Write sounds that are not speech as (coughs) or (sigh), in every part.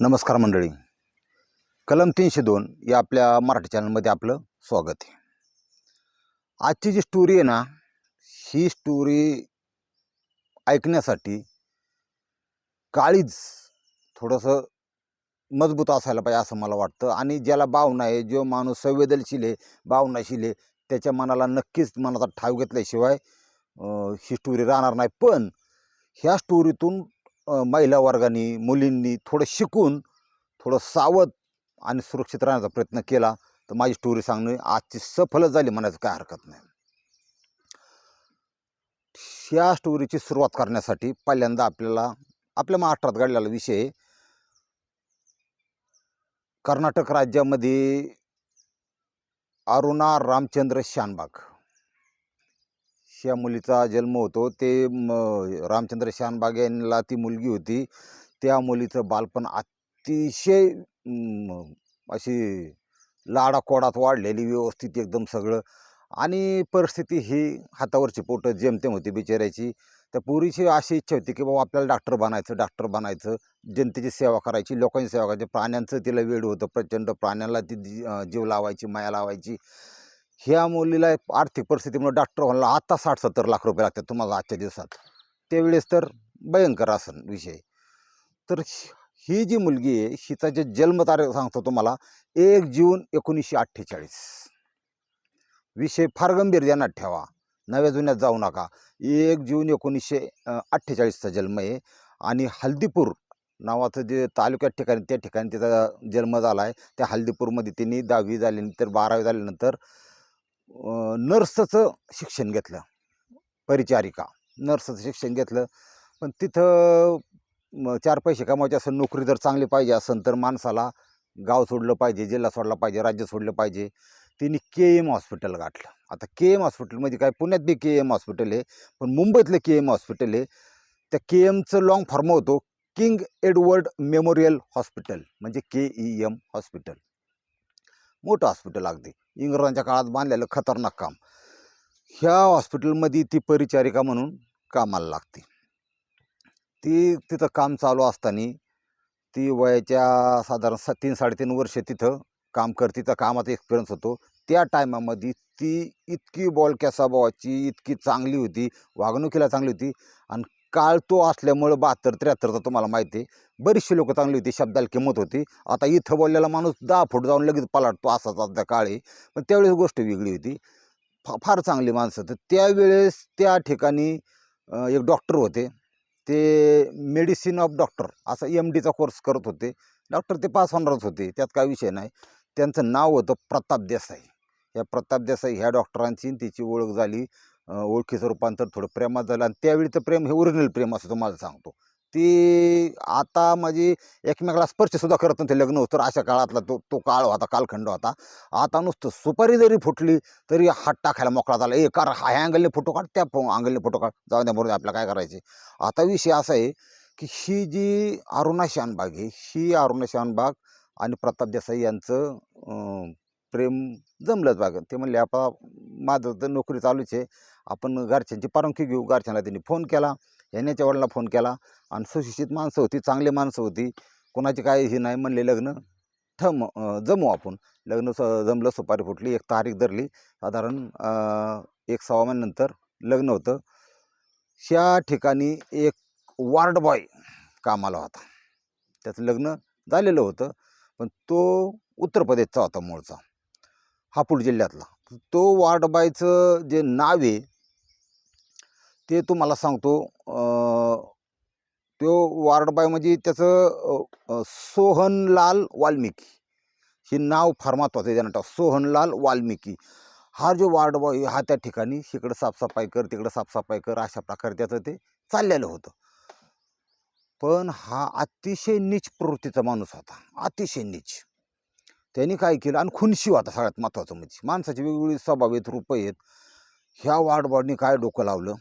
नमस्कार मंडळी. कलम तीनशे दोन या आपल्या मराठी चॅनलमध्ये आपलं स्वागत आहे. आजची जी स्टोरी आहे ना ही स्टोरी ऐकण्यासाठी काळीज थोडंसं मजबूत असायला पाहिजे असं मला वाटतं. आणि ज्याला भावना आहे जो माणूस संवेदनशील आहे भावनाशील आहे त्याच्या मनाला नक्कीच मनाचा ठाव घेतल्याशिवाय ही स्टोरी राहणार नाही. पण ह्या स्टोरीतून महिला वर्गाने मुलींनी थोडं शिकून थोडं सावध आणि सुरक्षित राहण्याचा प्रयत्न केला तर माझी स्टोरी सांगणे आजची सफलच झाली म्हणायचं काय हरकत नाही. या स्टोरीची सुरुवात करण्यासाठी पहिल्यांदा आपल्याला आपल्या महाराष्ट्रात घडलेला विषय कर्नाटक राज्यामध्ये अरुणा रामचंद्र शानबाग. श्या मुलीचा जन्म होतो ते म रामचंद्र शहानबाग यांना ती मुलगी होती. त्या मुलीचं बालपण अतिशय अशी लाडाकोडात वाढलेली व्यवस्थित एकदम सगळं. आणि परिस्थिती ही हातावरची पोटं जेमतेम होती बिचाऱ्याची. तर पूर्वीची अशी इच्छा होती की बाबा आपल्याला डॉक्टर बनायचं डॉक्टर बनायचं. जनतेची सेवा करायची लोकांची सेवा करायची. प्राण्यांचं तिला वेळ होतं प्रचंड प्राण्यांना ती जी- जीव लावायची माया लावायची. ह्या मुलीला आर्थिक परिस्थितीमुळे डॉक्टर व्हायला आत्ता साठ सत्तर लाख रुपये लागतात तुम्हाला आजच्या दिवसात. त्यावेळेस तर भयंकर असन विषय. तर ही- ही जी मुलगी आहे हिचा जे जन्मतारीख सांगतो तुम्हाला एक जून एकोणीसशे अठ्ठेचाळीस. विषय फार गंभीर ध्यानात ठेवा. नव्या जुन्यात जाऊ नका. एक जून एकोणीसशे अठ्ठेचाळीसचा जन्म आहे आणि हल्दीपूर नावाचं जे तालुक्यात ठिकाणी त्या ठिकाणी तिचा जन्म झाला आहे त्या हल्दीपूरमध्ये तिने दहावी झाल्यानंतर बारावी झाल्यानंतर नर्सचं शिक्षण घेतलं. परिचारिका. नर्सचं शिक्षण घेतलं. पण तिथं चार पैसे कमावायचे असं नोकरी जर चांगली पाहिजे असेल तर माणसाला गाव सोडलं पाहिजे जिल्हा सोडला पाहिजे राज्य सोडलं पाहिजे. तिने के एम हॉस्पिटल गाठलं. आता के एम हॉस्पिटलमध्ये काय पुण्यात बी के एम हॉस्पिटल आहे पण मुंबईतलं के एम हॉस्पिटल आहे. त्या के एमचं लॉंग फॉर्म होतो. किंग एडवर्ड मेमोरियल हॉस्पिटल म्हणजे के ई एम हॉस्पिटल. मोठं हॉस्पिटल अगदी. इंग्रजांच्या काळात बांधलेलं खतरनाक काम. ह्या हॉस्पिटलमध्ये ती परिचारिका म्हणून कामाला लागते. ती तिथं काम चालू असताना ती वयाच्या साधारण स तीन साडेतीन वर्ष तिथं काम करते. त्या कामाचा एक्सपिरियन्स होतो. त्या टायमामध्ये ती इतकी बॉलक्या स्वभावाची इतकी चांगली होती. वागणुकीला चांगली होती. आणि काळ तो असल्यामुळं बहात्तर त्र्याहत्तरचा तुम्हाला माहिती आहे. बरीचशी लोकं चांगली होती शब्दाला किंमत होती. आता इथं बोललेला माणूस दहा फूट जाऊन लगेच पलाटतो असाच आता काळ आहे. पण त्यावेळेस गोष्ट वेगळी होती. फा फार चांगली माणसं तर त्यावेळेस त्या ठिकाणी एक डॉक्टर होते. ते मेडिसिन ऑफ डॉक्टर असा एम डीचा कोर्स करत होते. डॉक्टर ते पास होणारच होते त्यात काय विषय नाही. त्यांचं नाव होतं प्रताप देसाई. या प्रताप देसाई ह्या डॉक्टरांची त्याची तिची ओळख झाली. ओळखीचं रूपांतर थोडं प्रेमात झालं आणि त्यावेळीचं प्रेम हे ओरिजिनल प्रेम असं तुम्हाला सांगतो. ती आता माझी एकमेकाला स्पर्शसुद्धा करत नव्हते लग्न होतं तर अशा काळातला तो तो काळ होता कालखंड होता. आता नुसतं सुपारी जरी फुटली तरी हात टाकायला मोकळा झाला. ए कार ह्या अँगलने फोटो काढ त्या अँगलने फोटो काढ. जाऊ द्या बरोबर आपल्याला काय करायचे आता विषय असा आहे की ही जी अरुणा शानबाग आहे ही अरुणा शानबाग आणि प्रताप देसाई यांचं प्रेम जमलंच बाग ते म्हणले आपा माझं तर नोकरी चालूच आहे. आपण घरच्यांची परवानगी घेऊ. घरच्यांना त्यांनी फोन केला ह्याण्याच्या वडिलांना फोन केला आणि सुशिक्षित माणसं होती चांगली माणसं होती. कोणाची काय हे नाही म्हणले लग्न थम जमू आपण. लग्न स जमलं सुपारी फुटली एक तारीख धरली. साधारण एक सव्वा महिन्यानंतर लग्न होतं. त्या ठिकाणी एक वार्ड बॉय कामाला होता. त्याचं लग्न झालेलं होतं पण तो उत्तर प्रदेशचा होता मूळचा हापूड जिल्ह्यातला. तो वार्डबायचं जे नाव आहे ते तुम्हाला सांगतो. तो वार्ड बाय म्हणजे त्याचं सोहनलाल वाल्मिकी. हे नाव फार महत्त्वाचं आहे त्यानं सोहनलाल वाल्मिकी. हा जो वार्ड बॉय हा त्या ठिकाणी इकडं साफसफाई कर तिकडं साफसफाई कर अशा प्रकारे त्याचं ते चाललेलं होतं. पण हा अतिशय नीच प्रवृत्तीचा माणूस होता. अतिशय नीच. त्यांनी काय केलं? आणि खुनशी होता सगळ्यात महत्त्वाचं म्हणजे माणसाची वेगवेगळी स्वभाव आहेत रूप आहेत. ह्या वार्ड काय डोकं लावलं?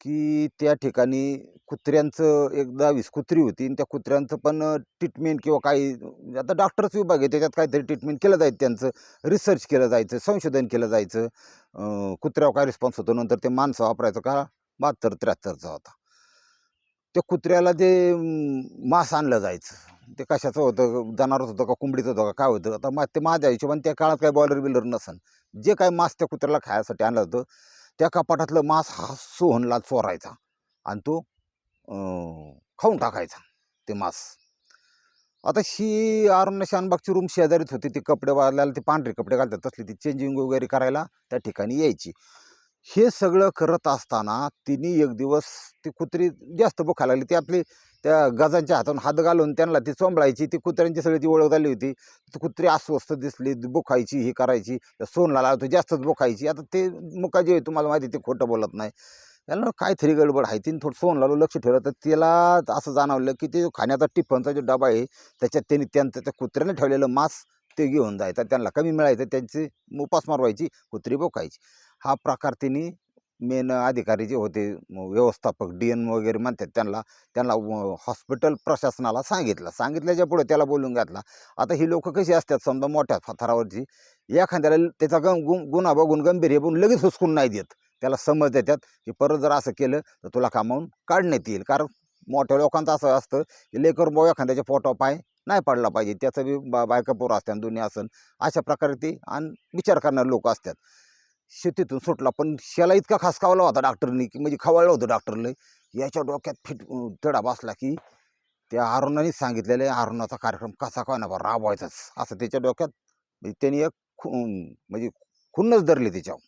की त्या ठिकाणी कुत्र्यांचं एक दहावीस कुत्री होती आणि त्या कुत्र्यांचं पण ट्रीटमेंट किंवा काही म्हणजे आता डॉक्टरच विभाग आहे त्याच्यात काहीतरी ट्रीटमेंट केलं जायचं त्यांचं रिसर्च केलं जायचं संशोधन केलं जायचं. कुत्र्यावर काय रिस्पॉन्स होतो? नंतर ते माणसं वापरायचं का? बहात्तर त्र्याहत्तरचा होता. त्या कुत्र्याला ते मांस आणलं जायचं. ते कशाचं होतं? जनावरच होतं का? कोंबडीचं होतं का? काय होतं? आता मा ते माझ्या हिशोबाने त्या काळात काय बॉयलर बिलर नसन. जे काय मांस त्या कुत्र्याला खायसाठी आणलं होतं त्या कपाटातलं मांस हा सोहनला चोरायचा आणि तो खाऊन टाकायचा ते मांस. आता ही अरुण शानबागची रूम शेजारीच होती. ती कपडे वाढल्याला ते पांढरे कपडे घालतात. तसली ती चेंजिंग वगैरे करायला त्या ठिकाणी यायची. हे सगळं करत असताना तिने एक दिवस ती कुत्री जास्त बोखायला लागली. ती आपली त्या गजांच्या हातून हात घालून त्यांना ती चोंबळायची ती कुत्र्यांची सगळी ती ओळख झाली होती. कुत्री अस्वस्थ दिसली बुखायची बोखायची ही करायची. सोनला लावतो जास्तच बोखायची. आता ते मुका जे आहे तुम्हाला माहिती ते खोटं बोलत नाही. त्याला काहीतरी गडबड आहे. तिने थोडं सोनला लक्ष ठेवलं तर तिला असं जाणवलं की ते खाण्याचा टिफनचा जो डबा आहे त्याच्यात त्यांनी त्यांचं त्या कुत्र्याने ठेवलेलं मांस ते घेऊन जायचं. त्यांना कमी मिळायचं. त्यांची उपासमार व्हायची कुत्री बोकायची हा प्रकार त्यांनी मेन अधिकारी जे होते व्यवस्थापक डी एन वगैरे म्हणतात त्यांना त्यांना हॉस्पिटल प्रशासनाला सांगितलं. सांगितल्याच्या पुढे त्याला बोलून घातला. आता ही लोक कशी असतात समजा मोठ्या थरावरची एखाद्याला त्याचा गं गु गुन्हा बघून गंभीर हे बघून लगेच हुसकून नाही देत. त्याला समज देतात की परत जर असं केलं तर तुला कामावून काढण्यात येईल. कारण मोठ्या लोकांचं असं असतं की लेकर बो एखाद्याच्या फोटो पाय नाही पडला पाहिजे. त्याचं बी बा बायका पोरं असतात दोन्ही असन. अशा प्रकारे ते आणि विचार करणारे लोक असतात. शेतीतून सुटला. पण शेला इतका खास खावला होता डॉक्टरनी की म्हणजे खवळलं होतं डॉक्टरने याच्या डोक्यात फिट तडा बसला की त्या अरुणाने सांगितलेलं आहे अरुणाचा कार्यक्रम कसा काय ना बा राबवायचाच. असं त्याच्या डोक्यात म्हणजे त्यांनी एक खु म्हणजे खुन्नच धरली त्याच्यावर.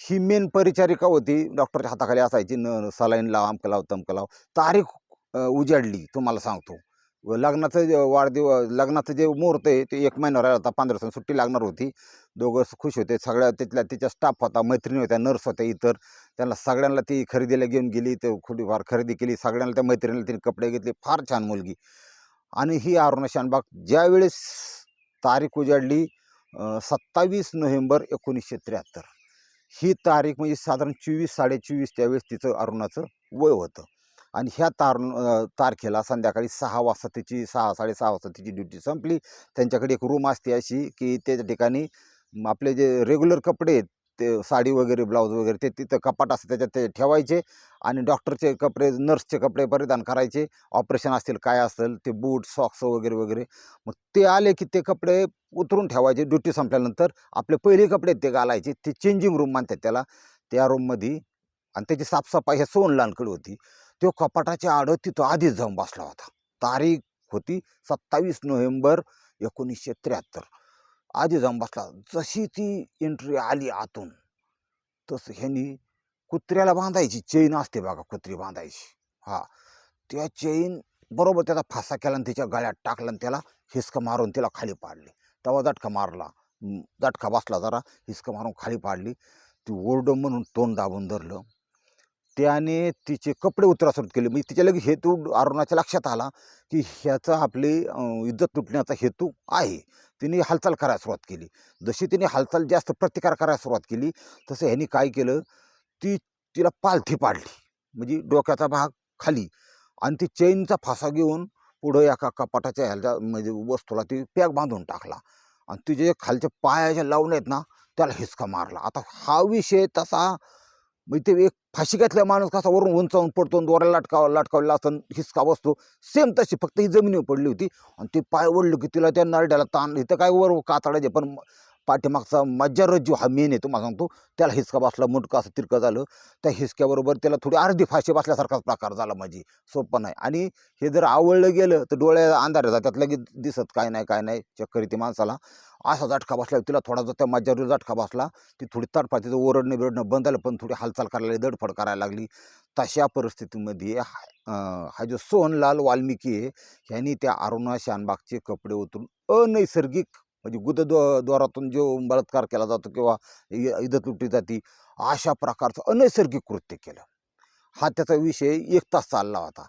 ही मेन परिचारिका होती डॉक्टरच्या हाताखाली असायची. न सलाईन लाव अमकं लाव तमकं लाव. तारीख उजाडली तुम्हाला सांगतो. लग्नाचं जे वाढदिव लग्नाचं जे मुहूर्त आहे ते एक महिना राहिला होता पंधरा दिवसांनी सुट्टी लागणार होती. दोघं खुश होते. सगळ्या तिथल्या तिच्या स्टाफ होता मैत्रिणी होत्या नर्स होत्या इतर. त्यांना सगळ्यांना ती खरेदीला घेऊन गेली ते थोडीफार खरेदी केली. सगळ्यांना त्या मैत्रिणीला तिने कपडे घेतले. फार छान मुलगी. आणि ही अरुणा शानबाग ज्यावेळेस तारीख उजाडली सत्तावीस नोव्हेंबर एकोणीसशे त्र्याहत्तर. ही तारीख म्हणजे साधारण चोवीस साडेचोवीस त्यावेळेस तिचं अरुणाचं वय होतं. आणि ह्या तार तारखेला संध्याकाळी सहा वाजता तिची सहा साडेसहा वाजता तिची ड्युटी संपली. त्यांच्याकडे एक रूम असते अशी की त्याच्या ठिकाणी आपले जे रेग्युलर कपडे आहेत ते साडी वगैरे ब्लाऊज वगैरे ते तिथं कपाट असतं त्याच्यात ते ठेवायचे आणि डॉक्टरचे कपडे नर्सचे कपडे परिधान करायचे. ऑपरेशन असतील काय असेल ते बूट सॉक्स वगैरे वगैरे. मग ते आले की ते कपडे उतरून ठेवायचे ड्युटी संपल्यानंतर. आपले पहिले कपडे आहेत ते घालायचे. ते चेंजिंग रूम मानतात त्याला त्या रूममध्ये आणि त्याची साफसफाई ह्या सोनलांकडे होती. तो कपाटाच्या आडत तिथं आधीच जाऊन बसला होता. तारीख होती सत्तावीस नोव्हेंबर एकोणीसशे त्र्याहत्तर. आधी जाऊन बसला. जशी ती एंट्री आली आतून तसं ह्यांनी कुत्र्याला बांधायची चेन असते बघा कुत्री बांधायची. हा. त्या चेन बरोबर त्याचा फासा केला आणि त्याच्या गळ्यात टाकला आणि त्याला हिसकं मारून तिला खाली पाडली. तेव्हा झटका मारला. झटका बसला जरा हिसकं मारून खाली पाडली. ती ओरडं म्हणून तोंड दाबून धरलं. त्याने तिचे कपडे उतरा सुरू केले. म्हणजे तिच्या लगेच हेतू अरुणाच्या लक्षात आला की ह्याचा आपली इज्जत तुटण्याचा हेतू आहे. तिने हालचाल करायला सुरुवात केली. जशी तिने हालचाल जास्त प्रतिकार करायला सुरुवात केली तसं ह्यांनी काय केलं ती तिला पालथी पाडली. म्हणजे डोक्याचा भाग खाली. आणि ती चेनचा फासा घेऊन पुढं एका कपाटाच्या ह्याच्या म्हणजे वस्तूला ती पॅक बांधून टाकला. आणि तिचे जे खालच्या पायाच्या लावून आहेत ना त्याला हिसका मारला. आता हा विषय तसा मग ते एक फाशी घातल्या माणूस कसा वरून उंचावून पडतो दोऱ्याला लटकाव लटकावलेला असतो हिसका बसतो. सेम तशी फक्त ही जमिनीवर पडली होती. आणि ते पाय ओढलं की तिला त्या नरड्याला ताण इथं काय वर कातडायचे पण पाठीमागचा मज्जा रज्जू हा मेन आहे तुम्हाला सांगतो. त्याला हिसका बसला मुटका असं तिरकं झालं. त्या हिसक्याबरोबर त्याला थोडी अर्धी फाशी बसल्यासारखाच प्रकार झाला माझी. सोपं नाही. आणि हे जर आवडलं गेलं तर डोळ्या अंधार जातात लगेच दिसत काय नाही काय नाही चक्कर ती माणसाला. असा झटका बसला तिला थोडा जो त्या मज्जावर झटका बसला ती थोडी तडफा तिचं ओरडणं बिरडणं बंद झालं पण थोडी हालचाल करायला लागली दडफड करायला लागली. तशा परिस्थितीमध्ये हा हा जो सोहनलाल वाल्मिकी आहे ह्यांनी त्या अरुणा शानबागचे कपडे उतरून अनैसर्गिक म्हणजे गुदद्वारातून जो बलात्कार केला जातो किंवा इ- इज्जत जाती जाते अशा प्रकारचं अनैसर्गिक कृत्य केलं. हा त्याचा विषय एक तास चालला होता.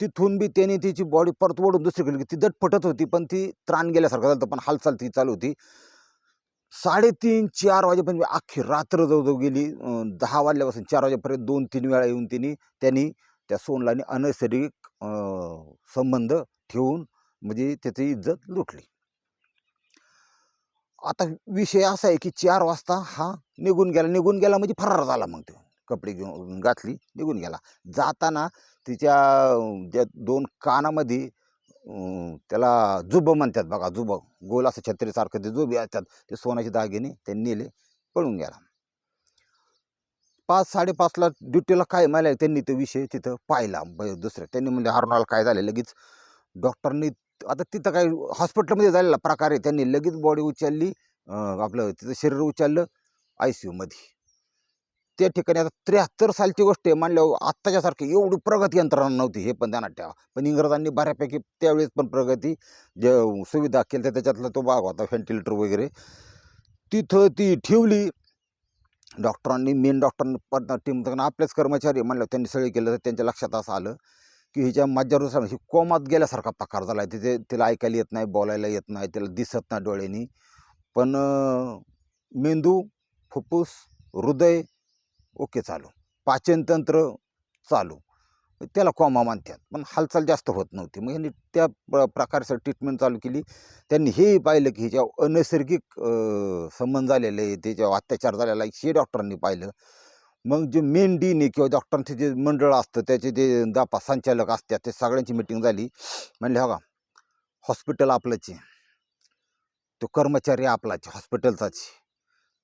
तिथून बी त्याने तिची बॉडी परत ओढून दुसरीकडे ती दटपटत होती पण ती त्राण गेल्यासारखं झालं पण हालचाल ती चालू होती. साडेतीन चार वाजेपर्यंत अख्खी रात्र जवळजवळ गेली. दहा वाजल्यापासून चार वाजेपर्यंत दोन तीन वेळा येऊन तिने त्यांनी त्या सोनलाने अनैसर्गिक संबंध ठेवून म्हणजे त्याची इज्जत लुटली. आता विषय असा आहे की चार वाजता हा निघून गेला. निघून गेला म्हणजे फरार झाला मग तो. कपडे घेऊन घातली निघून गेला. जाताना तिच्या ज्या दोन कानामध्ये त्याला जुबं म्हणतात बघा जुबं. गोल असं छत्रीसारखं ते जुबे असतात ते सोन्याचे दागिने ते नेले पळून गेला. पाच साडेपाचला ड्युटीला काय मला त्यांनी तो विषय तिथं पाहिला. दुसऱ्या त्यांनी म्हणजे हरणाला काय झालं? लगेच डॉक्टरनी आता तिथं काही हॉस्पिटलमध्ये झालेला प्रकार आहे. त्यांनी लगेच बॉडी उचलली आपलं तिथं शरीर उचललं आय सी यूमध्ये त्या ठिकाणी आता त्र्याहत्तर सालची गोष्ट आहे. मानल्यावर आत्ताच्यासारखी एवढी प्रगती यंत्रणा नव्हती हे पण ध्यानात ठेवा. पण इंग्रजांनी बऱ्यापैकी त्यावेळेस पण प्रगती जे सुविधा केल्या त्याच्यातला तो भाग होता व्हेंटिलेटर वगैरे. तिथं ती ठेवली. डॉक्टरांनी मेन डॉक्टर टीम आपलेच कर्मचारी म्हणलं त्यांनी सगळे केलं तर त्यांच्या लक्षात असं आलं. की हिच्या मज्जानुसार ही कोमात गेल्यासारखा प्रकार झाला आहे तिथे तिला ऐकायला येत नाही बोलायला येत नाही तिला दिसत नाही डोळ्यांनी. पण मेंदू फुप्फूस हृदय ओके चालू. पाचनतंत्र चालू. त्याला कोमा मानतात पण हालचाल जास्त होत नव्हती. मग यांनी त्या प्र प्रकारचं ट्रीटमेंट चालू केली. त्यांनी हेही पाहिलं की ह्याच्या अनैसर्गिक संबंध झालेले आहे. त्याच्यावर अत्याचार झालेला आहे. हे डॉक्टरांनी पाहिलं. मग जे मेन डीने किंवा डॉक्टरांचे जे मंडळ असतं त्याचे जे दापा संचालक असतात ते सगळ्यांची मिटिंग झाली. म्हणले हो का हॉस्पिटल आपल्याची तो कर्मचारी आपलाच हॉस्पिटलचाच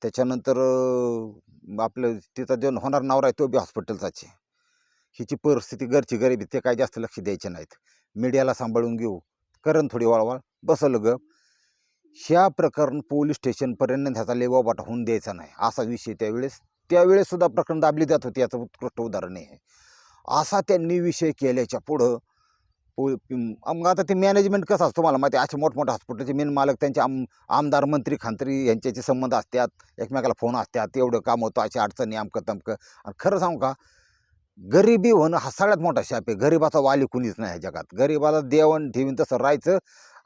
त्याच्यानंतर आपलं तिचा जो होणार नवरा आहे तो बी हॉस्पिटलचाच हिची परिस्थिती घरची गरीबी ते काय जास्त लक्ष द्यायचे नाहीत. मीडियाला सांभाळून घेऊ. करण थोडी वळवळ बसलं ग. ह्या प्रकरण पोलीस स्टेशनपर्यंत ह्याचा लेवाबाट होऊन द्यायचा नाही. असा विषय त्यावेळेस त्यावेळेससुद्धा प्रकरण दाबली जात होती याचं उत्कृष्ट उदाहरण आहे. असा त्यांनी विषय केल्याच्या पुढं पो मग आता ते मॅनेजमेंट कसं असतं मला माहिती आहे? असे मोठमोठ्या हॉस्पिटलचे मेन मालक त्यांचे आम आमदार मंत्री खांत्री यांच्याचे संबंध असतात एकमेकाला फोन असतात एवढं काम होतं अशी अडचणी अमकं तमकं आणि खरं सांगू का गरिबी होणं हा सगळ्यात मोठा शाप आहे. गरिबाचा वाली कुणीच नाही ह्या जगात. गरिबाला देवण ठेवीन तसं राहायचं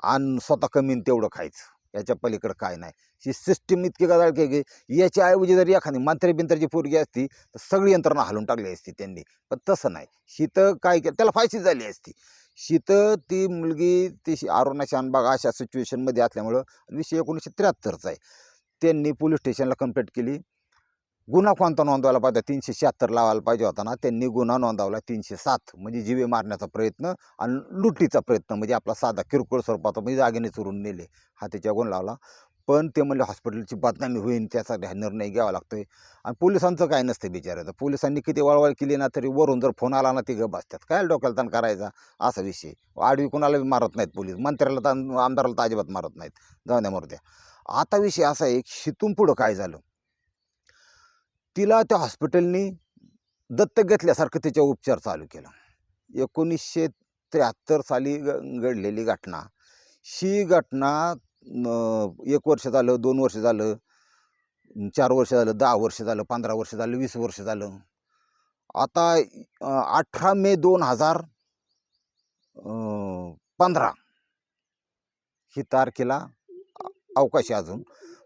आणि स्वतः कमीन तेवढं खायचं. याच्या पलीकडं काय नाही. ही सिस्टीम इतकी गदाळ की की याच्या ऐवजी जर एखादी मंत्री बिंत्र्याची पोरगी असती तर सगळी यंत्रणा हलवून टाकली असती त्यांनी. पण तसं नाही. शीतं काय केलं त्याला फायशी झाली असती. शीतं ती मुलगी ती शि- अरुणा शानबाग अशा सिच्युएशनमध्ये असल्यामुळं विषय एकोणीसशे त्र्याहत्तरचा आहे. त्यांनी पोलीस स्टेशनला कंप्लेंट केली. गुन्हा कोणता नोंदवायला पाहिजे? तीनशे शहात्तर लावायला पाहिजे होता ना. त्यांनी गुन्हा नोंदवला तीनशे सात म्हणजे जीवे मारण्याचा प्रयत्न आणि लुटीचा प्रयत्न म्हणजे आपला साधा किरकोळ स्वरूपाचा म्हणजे जागेने चोरून नेले. हा त्याच्या गुण लावला. पण ते म्हणले हॉस्पिटलची बदनामी होईल त्यासाठी हा निर्णय घ्यावा लागतो आहे आणि पोलिसांचं काय नसतं बिचारायचं पोलिसांनी किती वळवळ केली ना तरी वरून जर फोन आला ना ते गप बसतात. काय डोक्याला ताण करायचा? असा विषय. आडवी कुणाला बी मारत नाहीत पोलीस. मंत्र्याला तर आमदाराला तर अजिबात मारत नाहीत. जाऊ द्या मरू द्या. आता विषय असा आहे की शितून पुढं काय झालं? तिला त्या हॉस्पिटलनी दत्तक घेतल्यासारखं त्याच्यावर उपचार चालू केला. एकोणीसशे त्र्याहत्तर साली ग घडलेली घटना. ही घटना एक वर्ष झालं दोन वर्ष झालं चार वर्ष झालं दहा वर्ष झालं पंधरा वर्ष झालं वीस वर्ष झालं. आता अठरा मे दोन हजार पंधरा. ही तारखेला अवकाशी अवकाश अजून.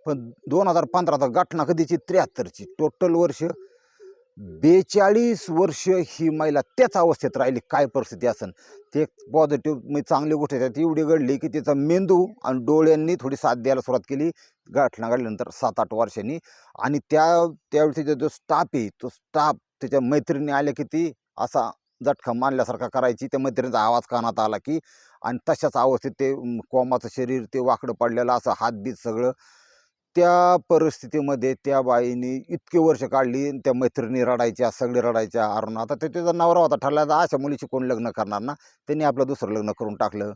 पण दोन हजार पंधराचा गाठणा कधीची? त्र्याहत्तरची. टोटल वर्ष बेचाळीस वर्ष ही महिला त्याच अवस्थेत राहिली. काय परिस्थिती असेल ते पॉझिटिव्ह म्हणजे चांगली गोष्ट त्यात एवढी घडली की तिचा मेंदू आणि डोळ्यांनी थोडी साथ द्यायला सुरुवात केली. घटना घडल्यानंतर सात आठ वर्षांनी. आणि त्या त्यावेळी तिचा जो स्टाफ आहे तो स्टाफ त्याच्या मैत्रिणी आल्या की ती असा झटका मानल्यासारखा करायची. त्या मैत्रिणीचा आवाज कानात आला की आणि तशाच अवस्थेत ते कोमाचं शरीर ते वाकडं पडलेलं असं हातबीत सगळं त्या परिस्थितीमध्ये त्या बाईने इतके वर्ष काढली आणि त्या मैत्रिणी रडायच्या सगळे रडायच्या अरुण. आता ते त्याचा नवरा होता ठरला तर अशा मुलीशी कोण लग्न करणार ना? त्यांनी आपलं दुसरं लग्न करून टाकलं.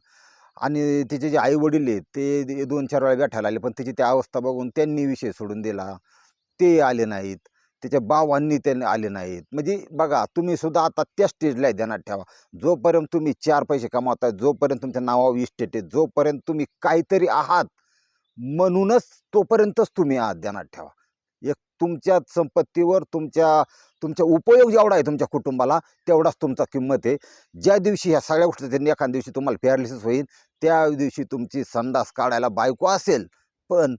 आणि तिचे जे आई वडील आहेत ते दोन चार वेळा गाठायला आले पण तिची त्या अवस्था बघून त्यांनी विषय सोडून दिला. ते आले नाहीत. त्याच्या भावांनी त्यांनी आले नाहीत. म्हणजे बघा तुम्ही सुद्धा आता त्या स्टेजला ध्यानात ठेवा. जोपर्यंत तुम्ही चार पैसे कमावताय जोपर्यंत तुमच्या नावावर इस्टेट आहे जोपर्यंत तुम्ही काहीतरी आहात म्हणूनच तोपर्यंतच तुम्ही आहात ध्यानात ठेवा. एक तुमच्या संपत्तीवर तुमच्या तुमचा उपयोग जेवढा आहे तुमच्या कुटुंबाला तेवढाच तुमचा किंमत आहे. ज्या दिवशी ह्या सगळ्या गोष्टी त्यांनी एखाद्या दिवशी तुम्हाला पॅरालिसिस होईल त्या दिवशी तुमची संडास काढायला बायको असेल पण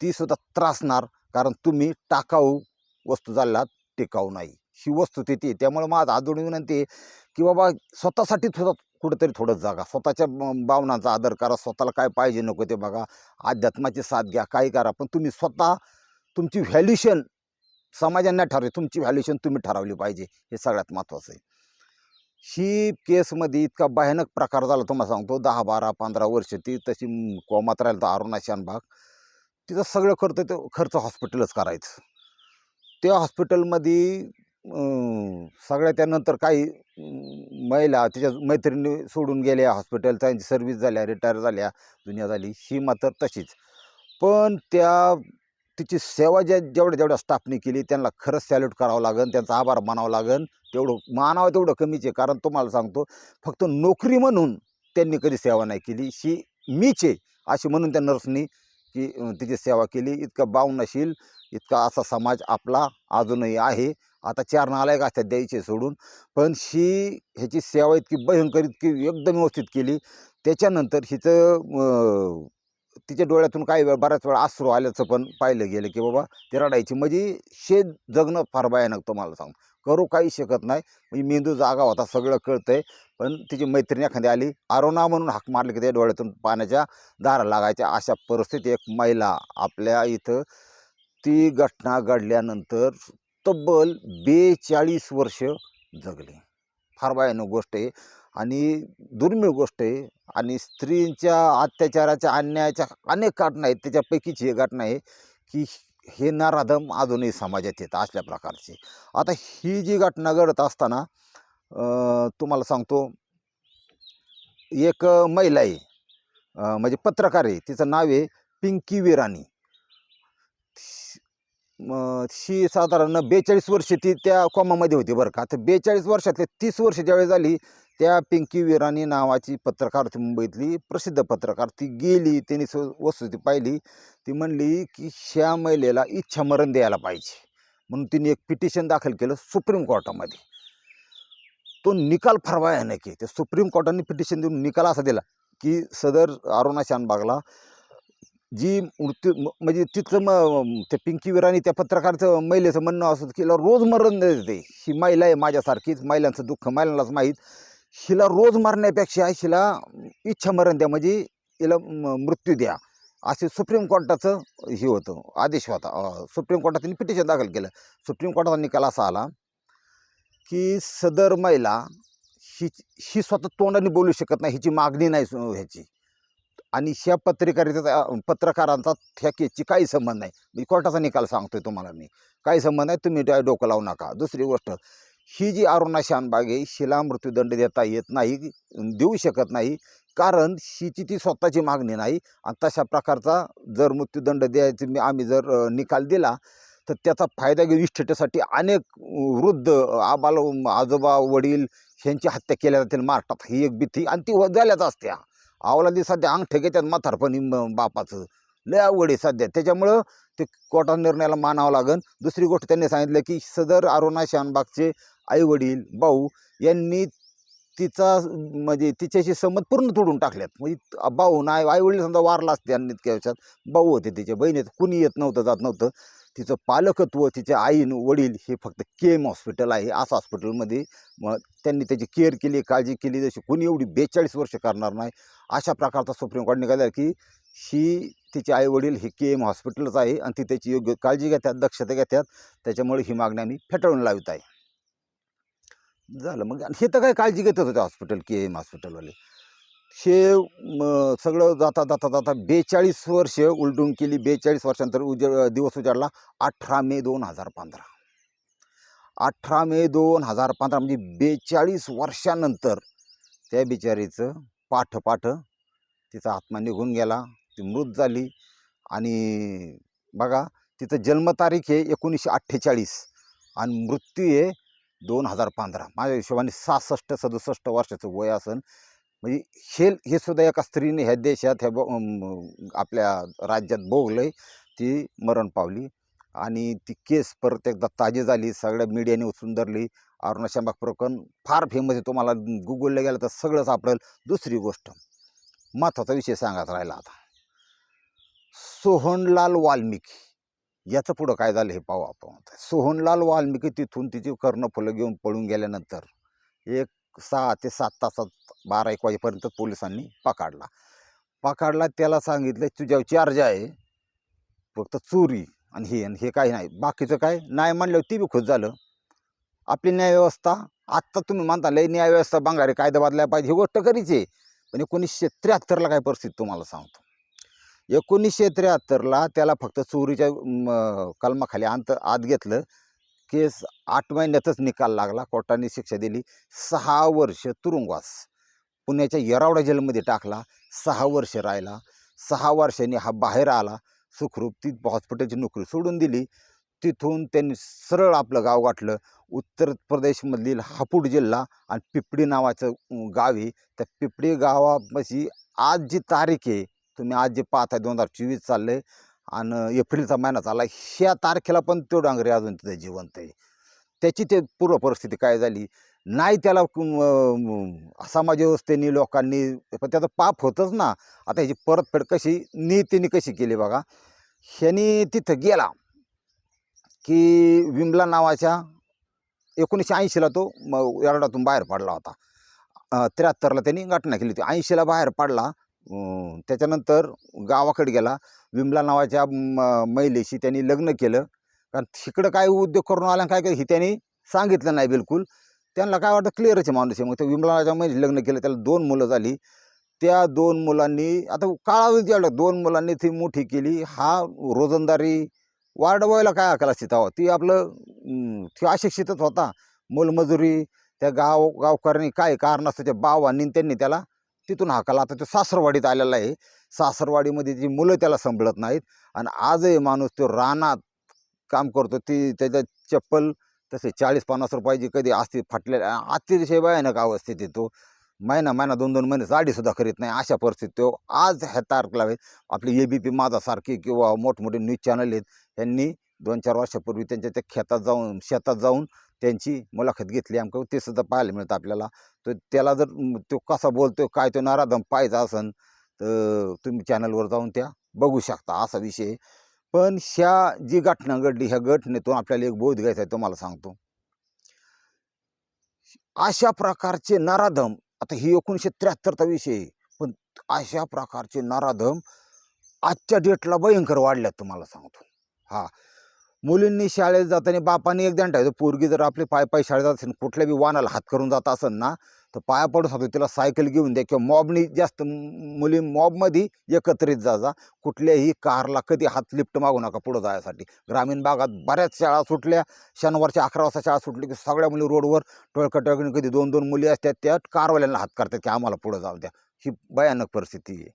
ती सुद्धा त्रासणार कारण तुम्ही टाकाऊ वस्तू झाल्यात टिकाऊ नाही. ही वस्तू तिथे त्यामुळे माझं आजोडी विनंती आहे की बाबा स्वतःसाठी सुद्धा कुठंतरी थोडं जागा. स्वतःच्या भावनांचा आदर करा. स्वतःला काय पाहिजे नको ते बघा. अध्यात्माची साथ घ्या. काही करा. पण तुम्ही स्वतः तुमची व्हॅल्युशन समाजाने ठरवली. तुमची व्हॅल्युशन तुम्ही ठरवली पाहिजे. हे सगळ्यात महत्त्वाचं आहे. ही केसमध्ये इतका भयानक प्रकार झाला तुम्हाला सांगतो. दहा बारा पंधरा वर्ष ती तशी कोमात राहिलं तर अरुणाशान भाग तिचं सगळं खर्च ते खर्च हॉस्पिटलच करायचं. त्या हॉस्पिटलमध्ये सगळ्या त्यानंतर काही महिला तिच्या मैत्रिणी सोडून गेल्या हॉस्पिटल त्यांची सर्व्हिस झाल्या रिटायर झाल्या दुनिया झाली ही मात्र तशीच. पण त्या तिची सेवा ज्या जेवढ्या जेवढ्या स्टाफने केली त्यांना खरंच सॅल्यूट करावं लागेल त्यांचा आभार मानावं लागेल तेवढं मानावं तेवढं कमीच आहे. कारण तुम्हाला सांगतो फक्त नोकरी म्हणून त्यांनी कधी सेवा नाही केली. ही मीच आहे अशी म्हणून त्या नर्सनी की तिची सेवा केली. इतका बावनशील इतका असा समाज आपला अजूनही आहे. आता चार नालायक असतात द्यायचे सोडून. पण ही ह्याची सेवा इतकी भयंकर इतकी एकदम व्यवस्थित केली. त्याच्यानंतर हिचं तिच्या डोळ्यातून काही वेळ बऱ्याच वेळा आसरू आल्याचं पण पाहिलं गेलं की बाबा ते रडायची. म्हणजे शेत जगणं फार भयानक तुम्हाला सांग. करू काही शकत नाही. म्हणजे मेंदू जागा होता सगळं कळतंय. पण तिची मैत्रीण एखादी आली आरोना म्हणून हाक मारली की त्या डोळ्यातून पाण्याच्या दारा लागायच्या. अशा परिस्थितीत एक महिला आपल्या इथं ती घटना घडल्यानंतर तब्बल बेचाळीस वर्ष जगले. फार भयानक गोष्ट आहे. आणि दुर्मिळ गोष्ट आहे. आणि स्त्रींच्या अत्याचाराच्या अन्यायाच्या अनेक घटना आहेत. त्याच्यापैकीच ही घटना आहे की हे नाराधम अजूनही समाजात येतं असल्या प्रकारचे. आता ही जी घटना घडत असताना तुम्हाला सांगतो एक महिला आहे. म्हणजे पत्रकार आहे. तिचं नाव आहे पिंकी विराणी. शी साधारण बेचाळीस वर्ष ती त्या कॉमामध्ये होती बरं का. तर बेचाळीस वर्षातले तीस वर्ष ज्यावेळी झाली त्या पिंकी विराणी नावाची पत्रकार होती मुंबईतली प्रसिद्ध पत्रकार. ती गेली त्यांनी स वस्तुस्थिती पाहिली. ती म्हणली की ह्या महिलेला इच्छामरण द्यायला पाहिजे. म्हणून तिने एक पिटिशन दाखल केलं सुप्रीम कोर्टामध्ये. तो निकाल फार नाही की ते सुप्रीम कोर्टाने पिटिशन देऊन निकाल असा दिला की सदर अरुणा शानबागला जी मृत्यू म- म्हणजे तिथलं मग त्या पिंकी विराणी त्या पत्रकारचं महिलेचं म्हणणं असं की हिला रोज मरण देते. ही महिला आहे माझ्यासारखीच महिलांचं दुःख महिलांनाच माहीत. हिला रोज मारण्यापेक्षा हिला इच्छा मरण द्या म्हणजे हिला म- मृत्यू द्या. असे सुप्रीम कोर्टाचं हे होतं आदेश होता. सुप्रीम कोर्टात त्यांनी पिटिशन दाखल केलं. सुप्रीम कोर्टाचा निकाल असा आला की सदर महिला ही ही स्वतः तोंडाने बोलू शकत नाही हिची मागणी नाही सु- ह्याची. आणि ह्या पत्रकारितेचा पत्रकारांचा ह्या केसची काही संबंध नाही. मी कोर्टाचा निकाल सांगतोय तुम्हाला मी. काही संबंध नाही तुम्ही डोकं लावू नका. दुसरी गोष्ट ही जी अरुणा शानबागे आहे हिला मृत्यूदंड देता येत नाही देऊ शकत नाही कारण हिची ती स्वतःची मागणी नाही. आणि तशा प्रकारचा जर मृत्यूदंड द्यायचे मी आम्ही जर निकाल दिला तर त्याचा फायदा घेऊन इस्टेटसाठी अनेक वृद्ध आबाल आजोबा वडील ह्यांची हत्या केल्या जातील महाराष्ट्रात ही एक भीती आणि ती झाल्याच असत्या. आवलादी सध्या अंग ठेकेच्यात म्हातारपणी बापाचं. लय आवड आहे सध्या. त्याच्यामुळं ते कोर्टात निर्णयाला मानावं लागन. दुसरी गोष्ट त्यांनी सांगितलं की सदर अरुणा शानबागचे आईवडील भाऊ यांनी तिचा म्हणजे तिच्याशी संमत पूर्ण तोडून टाकल्यात. म्हणजे भाऊ नाही आईवडील समजा वारला असते आणि इतक्या वर्षात भाऊ होते तिच्या बहिणीत कुणी येत नव्हतं जात नव्हतं. तिचं पालकत्व तिचे आई न वडील हे फक्त के एम हॉस्पिटल आहे. असं हॉस्पिटलमध्ये मग त्यांनी त्याची केअर केली काळजी केली. जशी कोणी एवढी बेचाळीस वर्ष करणार नाही अशा प्रकारचा सुप्रीम कोर्ट निकाल की ही तिचे आईवडील हे के एम हॉस्पिटलच आहे आणि ती त्याची योग्य काळजी घेतात दक्षता घेतात. त्याच्यामुळे ही मागणी आम्ही फेटाळून लावत आहे. झालं मग. आणि हे तर काय काळजी घेतच होते हॉस्पिटल के एम हॉस्पिटलवाले हे सगळं जाता जाता जाता बेचाळीस वर्ष उलटून केली. बेचाळीस वर्षानंतर उज दिवस उजाडला. अठरा मे दोन हजार पंधरा. अठरा मे दोन हजार पंधरा म्हणजे बेचाळीस वर्षानंतर त्या बिचारीचं पाठ पाठ तिचा आत्मा निघून गेला. ती मृत झाली. आणि बघा तिचं जन्मतारीख आहे एकोणीसशे अठ्ठेचाळीस आणि मृत्यू आहे दोन हजार पंधरा. माझ्या हिशोबाने सहासष्ट सदुसष्ट वर्षाचं वय असन. म्हणजे हे हे सुद्धा एका स्त्रीने ह्या देशात ह्या ब- आपल्या राज्यात भोगलं आहे ती मरण पावली आणि ती केस परत एकदा ताजी झाली सगळ्या मीडियाने उचलून धरली. अरुणा शंबाग प्रकरण फार फेमस आहे. तुम्हाला गुगलला गेलं तर सगळं सापडेल. दुसरी गोष्ट महत्त्वाचा विषय सांगायचा राहिला आता. सोहनलाल वाल्मिकी याचं पुढं काय झालं हे पाहू आपण सोहनलाल वाल्मिकी तिथून तिची कर्णफुलं घेऊन पळून गेल्यानंतर एक सहा ते सात तासात बारा एक वाजेपर्यंत पोलिसांनी पकडला. पकडला त्याला सांगितलं तुझ्यावर चार्ज आहे. फक्त चोरी आणि हे आणि हे काही नाही. बाकीचं काय? नाही म्हणल्यावर ती बी खुश झालं. आपली न्यायव्यवस्था आत्ता तुम्ही म्हणता लय न्यायव्यवस्था बंगारे कायदा बदलायला पाहिजे. ही गोष्ट खरीच आहे. पण एकोणीसशे त्र्याहत्तरला काय परिस्थिती तुम्हाला सांगतो. एकोणीसशे त्र्याहत्तरला त्याला फक्त चोरीच्या कलमाखाली अंत आत घेतलं. केस आठ महिन्यातच निकाल लागला. कोर्टाने शिक्षा दिली. सहा वर्ष तुरुंगवास. पुण्याच्या येरावडा जेलमध्ये टाकला. सहा वर्ष राहिला. सहा वर्षांनी हा बाहेर आला. सुखरूप ती हॉस्पिटलची नोकरी सोडून दिली. तिथून त्यांनी सरळ आपलं गाव गाठलं. उत्तर प्रदेशमधील हापूड जिल्हा आणि पिपडी नावाचं गाव आहे. त्या पिपडी गावापाशी आज जी तारीख आहे तुम्ही आज जे पाहताय दोन हजार चोवीस चाललं आहे आणि एप्रिलचा महिना चालला ह्या तारखेला पण तो डांगरे अजून तिथं जिवंत आहे. त्याची ते पूर्व परिस्थिती काय झाली? नाही त्याला समाजव्यवस्थेनी लोकांनी पण त्याचं पाप होतंच ना. आता ह्याची परतफेड कशी नीतीने कशी केली बघा. ह्यानी तिथं गेला की विमला नावाच्या एकोणीसशे ऐंशीला तो म एरडातून बाहेर पडला होता. त्र्याहत्तरला त्यांनी घटना केली होती. ऐंशीला बाहेर पडला त्याच्यानंतर गावाकडे गेला. विमला नावाच्या म- महिलेशी त्यांनी लग्न केलं. कारण तिकडं काय उद्योग करून आला काय काय हे त्यांनी सांगितलं नाही बिलकुल. त्यांना काय वाटतं क्लिअरच आहे माणूस आहे. मग ते विमला नावाच्या महिलेशी लग्न केलं. त्याला दोन मुलं झाली. त्या दोन मुलांनी आता काळावधी एवढं दोन मुलांनी ती मोठी केली. हा रोजंदारी वाढवायला काय अकला तेव्हा? ती आपलं ती अशिक्षितच होता. मोलमजुरी त्या गाव गावकऱ्यांनी काय कारण असतं त्या बावांनी आणि त्यांनी त्याला तिथून हाकाला. आता तो सासरवाडीत आलेला आहे. सासरवाडीमध्ये जी मुलं त्याला संभळत नाहीत. आणि आजही माणूस तो रानात काम करतो. ती त्याच्या चप्पल तसे चाळीस पन्नास रुपयाची कधी असते फाटलेल्या अतिशय भयानक अवस्थेत येतो. महिना महिना दोन दोन महिने साडीसुद्धा करीत नाही. अशा परिस्थितीत तो आज ह्या तारखेला आपली ए बी पी माझासारखी किंवा मोठमोठे न्यूज चॅनल आहेत. यांनी दोन चार वर्षापूर्वी त्यांच्या त्या खेतात जाऊन शेतात जाऊन त्यांची मुलाखत घेतली आमचं ते सुद्धा पाहायला मिळतं आपल्याला. तर त्याला जर तो कसा बोलतो काय तो नाराधम पाहायचा असन तर तुम्ही चॅनलवर जाऊन त्या बघू शकता असा विषय पण ह्या जी घटना घडली ह्या घटनेतून आपल्याला एक बोध घ्यायचा आहे तुम्हाला सांगतो. अशा प्रकारचे नाराधम आता ही एकोणीसशे त्र्याहत्तरचा विषय आहे पण अशा प्रकारचे नाराधम आजच्या डेटला भयंकर वाढल्यात तुम्हाला सांगतो. हां. मुलींनी शाळेत जाताना बापाने एक दंड आहे पोरगी जर आपली पाय पाय शाळेत जात असेल कुठल्या बी वाहनाला हात करून जात असेल ना तर पाया पडू सांगतो तिला सायकल घेऊन द्या किंवा मॉबनी जास्त मुली मॉबमध्ये एकत्रित जा जा. कुठल्याही कारला कधी हात लिफ्ट मागू नका पुढं जायसाठी. ग्रामीण भागात बऱ्याच शाळा सुटल्या. शनिवारच्या अकरा वाजता शाळा सुटली की सगळ्या मुली रोडवर टळकं कधी दोन दोन मुली असतात त्या कारवाल्यांना हात करतात की आम्हाला पुढं जाऊ द्या. ही भयानक परिस्थिती आहे.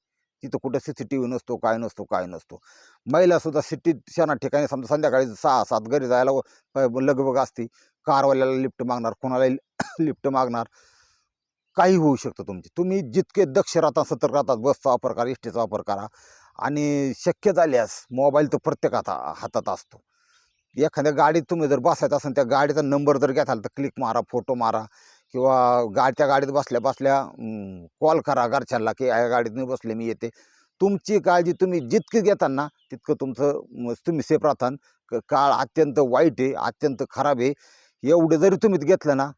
तिथं कुठं सी सी टी व्ही नसतो काय नसतो काय नसतो. महिलासुद्धा सिटीच्या शना ठिकाणी समजा संध्याकाळी सहा सात घरी जायला प- लगबग असते. कारवाल्याला लिफ्ट मागणार कोणाला (coughs) लिफ्ट मागणार. काही होऊ शकतं तुमचे. तुम्ही जितके दक्ष राहता सतर्क राहतात बसचा वापर करा एस टीचा वापर करा. आणि शक्य झाल्यास मोबाईल तर प्रत्येक हाता हातात असतो. एखाद्या गाडीत तुम्ही जर बसायचं असेल त्या गाडीचा नंबर जर घेताल तर क्लिक मारा फोटो मारा. किंवा गाडीच्या गाडीत बसल्या बसल्या कॉल करा घरच्यांना की या गाडीत नाही बसले मी येते. तुमची काळजी तुम्ही जितकी घेताना तितकं तुमचं तुम्ही सेफ राहतान क- काळ अत्यंत वाईट आहे अत्यंत खराब आहे. एवढं जरी तुम्ही घेतलं ना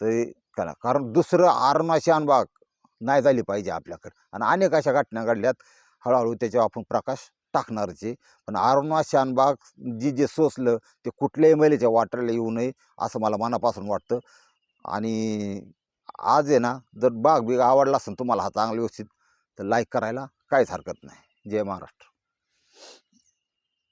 तर करा. कारण दुसरं आरणा अनबाग नाही झाली पाहिजे आपल्याकडं. आणि अनेक अशा घटना घडल्यात. हळूहळू त्याच्यावर आपण प्रकाश टाकणारचे पण आरणा शानबाग जी जे सोसलं ते कुठल्याही महिलेच्या वाटरला येऊ नये असं मला मनापासून वाटतं. आणि आज आहे ना जर बाग बिग आवडला असेल तुम्हाला हा चांगला व्यवस्थित तर लाईक करायला काहीच हरकत नाही. जय महाराष्ट्र.